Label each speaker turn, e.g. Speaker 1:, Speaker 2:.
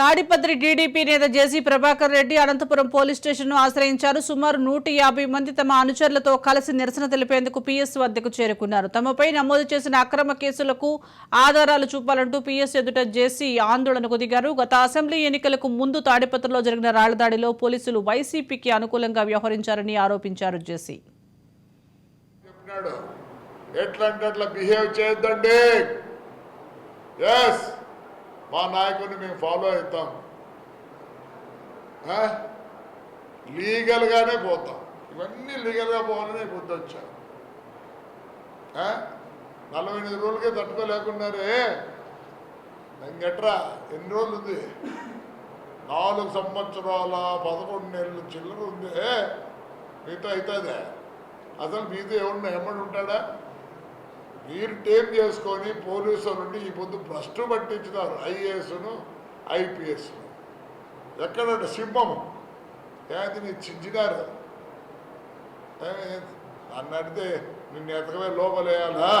Speaker 1: Tadipatri TDP నేత జేసీ Prabhakar Reddy Anantapuram police స్టేషన్ను ఆశ్రయించారు. సుమారు నూట యాభై మంది తమ అనుచరులతో కలిసి నిరసన తెలిపేందుకు పీఎస్ వద్దకు చేరుకున్నారు. తమపై నమోదు చేసిన అక్రమ కేసులకు ఆధారాలు చూపాలంటూ పీఎస్ ఎదుట జేసీ ఆందోళనకు దిగారు గత అసెంబ్లీ ఎన్నికలకు ముందు తాడిపత్రిలో జరిగిన రాళ్ళదాడిలో పోలీసులు వైసీపీకి అనుకూలంగా వ్యవహరించారని ఆరోపించారు జేసీ.
Speaker 2: ఎట్లా బిహేవ్ చేయొద్దండి. ఎస్ మా నాయకుడిని మేము ఫాలో అవుతాం. లీగల్గానే పోతాం. ఇవన్నీ లీగల్గా పోవాలని బుద్ధి వచ్చాను నలభై ఎనిమిది రోజులకే తట్టుకోలేకున్నారే ఇంకెట్రా ఎన్ని రోజులు ఉంది నాలుగు సంవత్సరాల పదకొండు నెలలు చిల్లర ఉంది. మీతో అవుతుందే? అసలు మీతో ఎవరు ఎమ్మడి ఉంటాడా? మీరు టేప్ చేసుకొని పోలీసు నుండి ఈ పొద్దు భ్రష్టు పట్టించినారు ఐఏఎస్ను ఐపీఎస్ను. ఎక్కడ సింహము. ఏది చించినారు నన్ను అడితే నిన్ను ఎతకవే లోపలేయాలా?